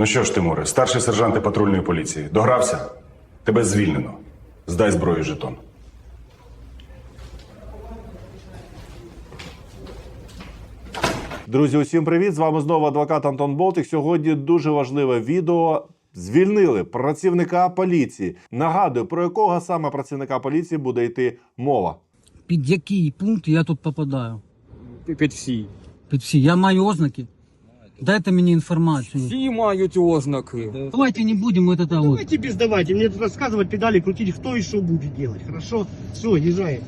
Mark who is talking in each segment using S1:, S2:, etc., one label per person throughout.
S1: Ну що ж, Тимуре, старший сержант патрульної поліції. Догрався? Тебе звільнено. Здай зброю жетон.
S2: Друзі, усім привіт! З вами знову адвокат Антон Болтик. Сьогодні дуже важливе відео. Звільнили працівника поліції. Нагадую, про якого саме працівника поліції буде йти мова.
S3: Під який пункт я тут попадаю?
S4: Під всі.
S3: Під всі. Я маю ознаки. Дайте мені інформацію.
S4: Всі мають ознаки.
S3: Давайте не будемо это вот.
S5: Давайте без давайте. Мне тут рассказывать, педали крутить, кто и что будет делать. Хорошо? Все, езжай.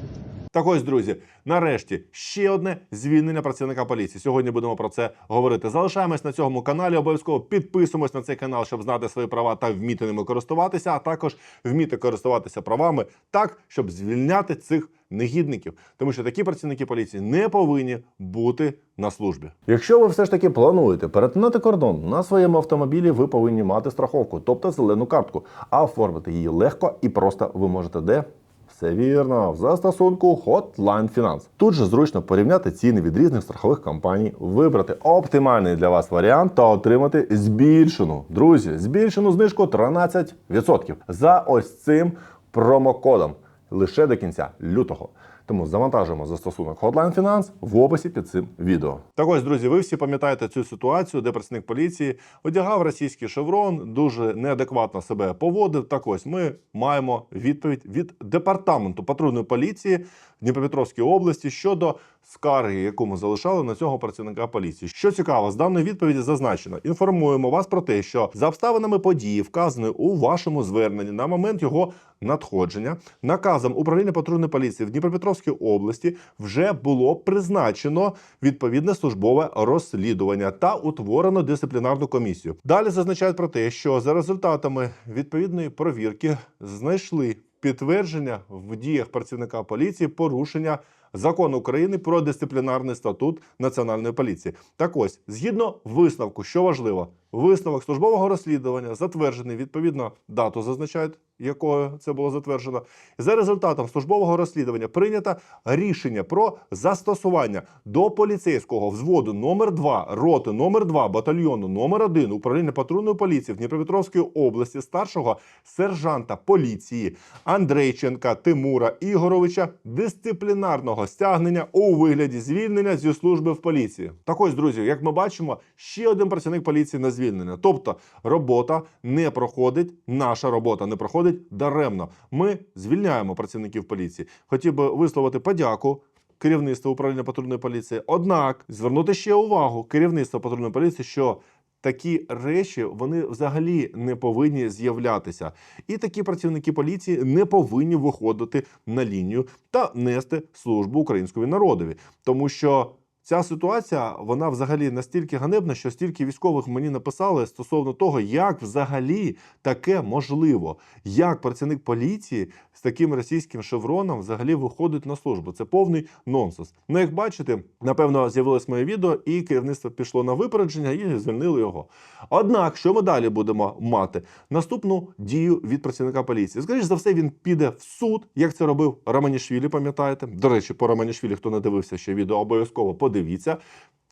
S2: Так ось, друзі, нарешті ще одне звільнення працівника поліції. Сьогодні будемо про це говорити. Залишаємось на цьому каналі. Обов'язково підписуємось на цей канал, щоб знати свої права та вміти ними користуватися, а також вміти користуватися правами так, щоб звільняти цих негідників. Тому що такі працівники поліції не повинні бути на службі. Якщо ви все ж таки плануєте перетинати кордон на своєму автомобілі, ви повинні мати страховку, тобто зелену картку. А оформити її легко і просто ви можете де. Все вірно, в застосунку Hotline Finance. Тут же зручно порівняти ціни від різних страхових компаній, вибрати оптимальний для вас варіант та отримати збільшену, друзі, збільшену знижку 13% за ось цим промокодом лише до кінця лютого. Тому завантажуємо застосунок Hotline Finance в описі під цим відео. Так ось, друзі, ви всі пам'ятаєте цю ситуацію, де працівник поліції одягав російський шеврон, дуже неадекватно себе поводив. Так ось ми маємо відповідь від департаменту патрульної поліції Дніпропетровської області щодо скарги, яку ми залишали на цього працівника поліції. Що цікаво, з даної відповіді зазначено: інформуємо вас про те, що за обставинами події, вказаної у вашому зверненні на момент його надходження, наказом управління патрульної поліції в Дніпропетровській області вже було призначено відповідне службове розслідування та утворено дисциплінарну комісію. Далі зазначають про те, що за результатами відповідної провірки знайшли підтвердження в діях працівника поліції порушення закону України про дисциплінарний статут національної поліції. Так ось, згідно висновку, що важливо, висновок службового розслідування затверджений відповідно дату зазначають, якою це було затверджено. За результатом службового розслідування прийнято рішення про застосування до поліцейського взводу номер 2 роти номер 2 батальйону номер 1 управління патрульної поліції в Дніпропетровській області старшого сержанта поліції Андрейченка Тимура Ігоровича дисциплінарного стягнення у вигляді звільнення зі служби в поліції. Так ось, друзі, як ми бачимо, ще один працівник поліції на звільнення. Тобто робота не проходить, наша робота не проходить даремно. Ми звільняємо працівників поліції. Хотів би висловити подяку. Керівництво управління патрульної поліції. Однак звернути ще увагу керівництва патрульної поліції, що такі речі вони взагалі не повинні з'являтися. І такі працівники поліції не повинні виходити на лінію та нести службу українському народові, тому що. Ця ситуація вона взагалі настільки ганебна, що стільки військових мені написали стосовно того, як взагалі таке можливо, як працівник поліції з таким російським шевроном взагалі виходить на службу. Це повний нонсенс. Ну, як бачите, напевно, з'явилось моє відео, і керівництво пішло на випередження і звільнили його. Однак, що ми далі будемо мати? Наступну дію від працівника поліції. Скоріше за все, він піде в суд, як це робив Романішвілі, пам'ятаєте? До речі, по Романішвілі, хто не дивився ще відео, обов'язково подивіться.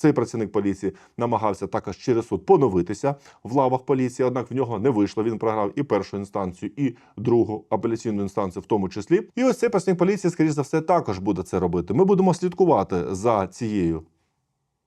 S2: Цей працівник поліції намагався також через суд поновитися в лавах поліції, однак в нього не вийшло. Він програв і першу інстанцію, і другу апеляційну інстанцію, в тому числі. І ось цей працівник поліції, скоріш за все, також буде це робити. Ми будемо слідкувати за цією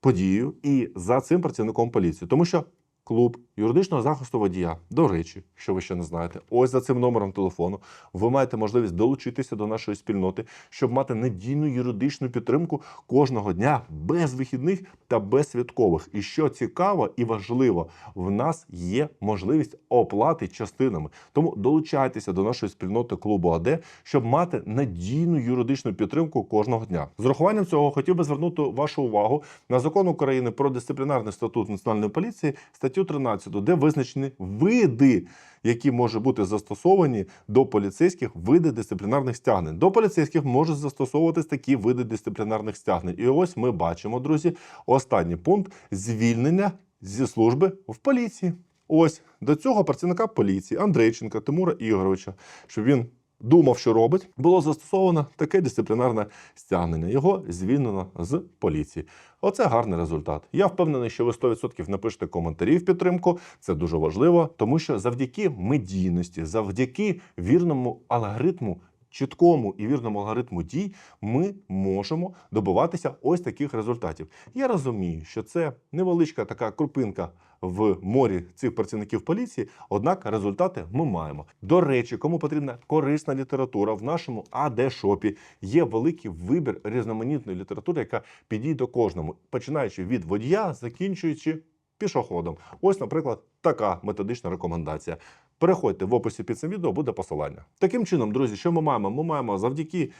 S2: подією і за цим працівником поліції, тому що клуб юридичного захисту водія. До речі, що ви ще не знаєте, ось за цим номером телефону ви маєте можливість долучитися до нашої спільноти, щоб мати надійну юридичну підтримку кожного дня без вихідних та без святкових. І що цікаво і важливо, в нас є можливість оплати частинами. Тому долучайтеся до нашої спільноти клубу АД, щоб мати надійну юридичну підтримку кожного дня. З урахуванням цього хотів би звернути вашу увагу на закон України про дисциплінарний статут національної поліції, статтю 13, де визначені види, які можуть бути застосовані до поліцейських види дисциплінарних стягнень. До поліцейських можуть застосовуватись такі види дисциплінарних стягнень. І ось ми бачимо, друзі, останній пункт звільнення зі служби в поліції. Ось до цього працівника поліції Андрейченка Тимура Ігоровича, щоб він думав, що робить, було застосовано таке дисциплінарне стягнення. Його звільнено з поліції. Оце гарний результат. Я впевнений, що ви 100% напишете коментарі в підтримку. Це дуже важливо, тому що завдяки медійності, завдяки вірному алгоритму. Чіткому і вірному алгоритму дій ми можемо добиватися ось таких результатів. Я розумію, що це невеличка така крупинка в морі цих працівників поліції, однак результати ми маємо. До речі, кому потрібна корисна література в нашому АД-шопі є великий вибір різноманітної літератури, яка підійде кожному, починаючи від водія, закінчуючи пішоходом. Ось, наприклад, така методична рекомендація. Переходьте в описі під цим відео, буде посилання. Таким чином, друзі, що ми маємо? Ми маємо завдяки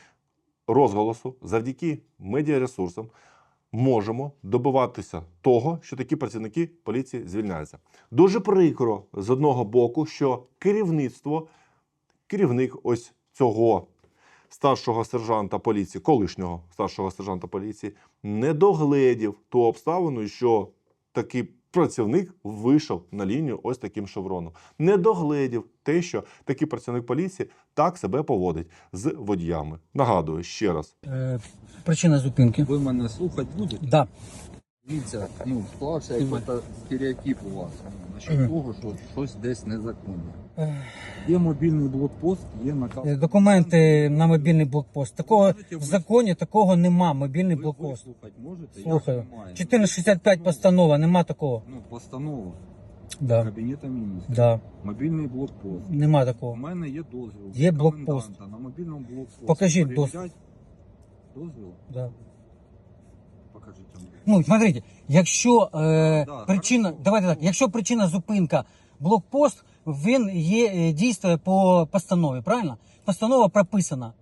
S2: розголосу, завдяки медіаресурсам, можемо добиватися того, що такі працівники поліції звільняються. Дуже прикро з одного боку, що керівництво, керівник ось цього старшого сержанта поліції, колишнього старшого сержанта поліції, не догледів ту обставину, що такий працівник вийшов на лінію ось таким шевроном. Не догледів те, що такий працівник поліції так себе поводить з водіями. Нагадую ще раз.
S3: Е, причина зупинки.
S4: Ви мене слухати будете?
S3: Да.
S4: Дивіться, ну, склався якийсь стереотип у вас. Насчет
S3: Мгм.
S4: того, що щось десь незаконне. Є мобільний блокпост, є наказ.
S3: е, Документи на мобільний блокпост. Такого в законі такого нема. Мобільний
S4: Ви
S3: блокпост.
S4: можете?
S3: Слухаю. 1465 постанова, нема такого.
S4: Ну, постанова
S3: Да.
S4: Кабінету міністрів.
S3: Да.
S4: Мобільний блокпост.
S3: Нема
S4: У мене є дозвіл.
S3: Є блокпост.
S4: На мобільному блокпості.
S3: Покажіть
S4: Перевірять. Дозвіл?
S3: Да. Ну, смотрите, якщо е,
S4: Да,
S3: причина,
S4: хорошо.
S3: давайте так, якщо причина зупинка блокпост, він є е, дійствує по постанові, правильно? Постанова прописана.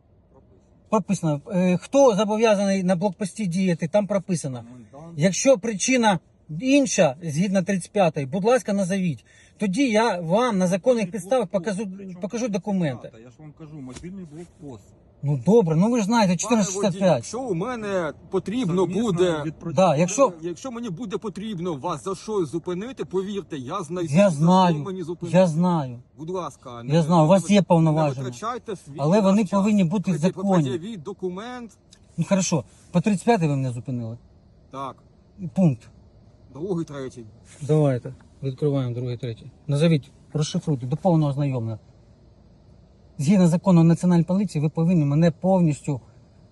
S3: Прописано. Е, хто зобов'язаний на блокпості діяти, там прописано.
S4: Комендант.
S3: Якщо причина інша, згідно 35-ї, будь ласка, назовіть. Тоді я вам на законних підставах покажу, покажу документи.
S4: Я ж вам кажу, мобільний блокпост.
S3: Ну добре, ну ви ж знаєте,
S6: Пане водій,
S3: 1465.
S6: Якщо у мене потрібно
S4: Совмісно
S6: буде.
S3: Да, якщо-
S6: якщо мені буде потрібно вас за щось зупинити, повірте, я знайду
S3: Я
S6: за
S3: знаю,
S6: що мені зупинити.
S3: Я знаю.
S6: Будь ласка,
S3: Я знаю, у вас є повноваження.
S6: Не витрачайте свій
S3: Але вони
S6: наш час.
S3: повинні бути
S6: Пред'я-
S3: законні.
S6: Пред'явіть документ.
S3: Ну хорошо, по 35 ви мене зупинили.
S6: Так,
S3: Пункт.
S6: другий, третій.
S3: Давайте. Відкриваємо другий, третій. Назовіть, розшифруйте до повного знайомлення. Згідно закону національної поліції, ви повинні мене повністю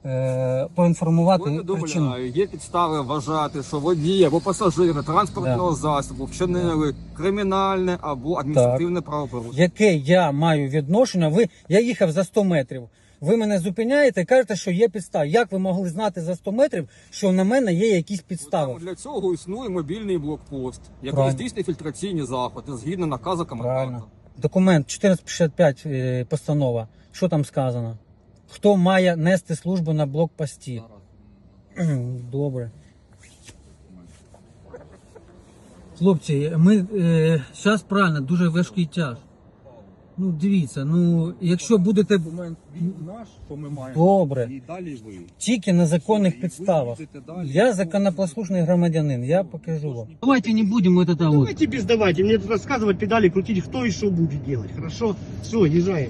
S3: е, поінформувати причину.
S6: Повідомляю, є підстави вважати, що водії або пасажири транспортного засобу вчинили кримінальне або адміністративне правопорушення.
S3: Яке я маю відношення? Ви я їхав за 100 метрів. Ви мене зупиняєте і кажете, що є підстави. Як ви могли знати за 100 метрів, що на мене є якісь підстави?
S6: Для цього існує мобільний блокпост, який
S3: Правильно.
S6: здійснює фільтраційні заходи згідно наказу коменданта.
S3: Правильно. Документ 1455 е, постанова. Що там сказано? Хто має нести службу на блокпості? Добре. Хлопці, ми е, зараз правильно, дуже важкий тяж. Ну, дивіться, ну, якщо будете
S4: Документ він наш, що ми маємо.
S3: Добре.
S4: І далі ви.
S3: тільки на законних підставах.
S4: далі.
S3: Я законопослушний громадянин, я покажу вам. Давайте не будемо это вот.
S5: Давайте без давайте. Мне тут рассказывать, педали крутить, кто и что будет делать. Хорошо? Все, езжай.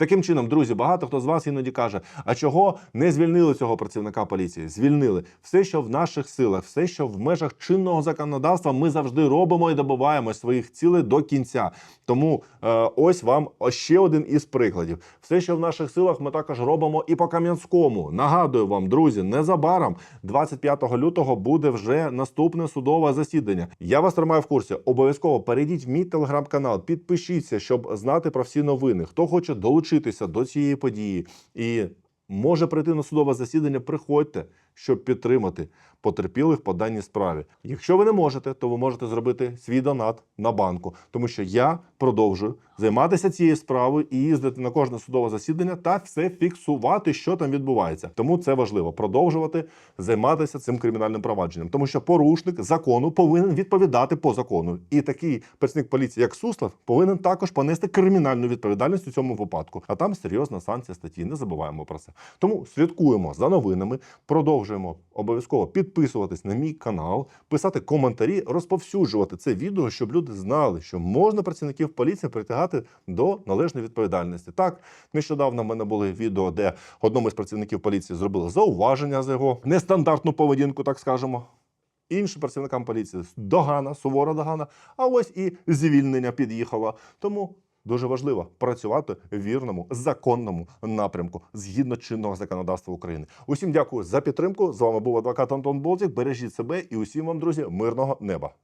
S2: Таким чином, друзі, багато хто з вас іноді каже: а чого не звільнили цього працівника поліції? Звільнили все, що в наших силах, все, що в межах чинного законодавства, ми завжди робимо і добиваємо своїх цілей до кінця. Тому е, ось вам ще один із прикладів. Все, що в наших силах, ми також робимо і по Кам'янському. Нагадую вам, друзі, незабаром, 25 лютого, буде вже наступне судове засідання. Я вас тримаю в курсі. Обов'язково перейдіть в мій телеграм-канал, підпишіться, щоб знати про всі новини. Хто хоче долучитися до цієї події. І може прийти на судове засідання, приходьте, щоб підтримати потерпілих по даній справі. Якщо ви не можете, то ви можете зробити свій донат на банку, тому що я продовжую займатися цією справою і їздити на кожне судове засідання та все фіксувати, що там відбувається. Тому це важливо продовжувати займатися цим кримінальним провадженням, тому що порушник закону повинен відповідати по закону. І такий працівник поліції, як Суслав, повинен також понести кримінальну відповідальність у цьому випадку. А там серйозна санкція статті. Не забуваємо про це. Тому слідкуємо за новинами, продовжуємо. Продовжуємо обов'язково підписуватись на мій канал, писати коментарі, розповсюджувати це відео, щоб люди знали, що можна працівників поліції притягати до належної відповідальності. Так, нещодавно в мене були відео, де одному із працівників поліції зробили зауваження за його нестандартну поведінку, так скажемо. Іншим працівникам поліції догана, сувора догана, а ось і звільнення під'їхало. Тому дуже важливо працювати в вірному законному напрямку згідно чинного законодавства України. Усім дякую за підтримку. З вами був адвокат Антон Болдік. Бережіть себе і усім вам, друзі, мирного неба.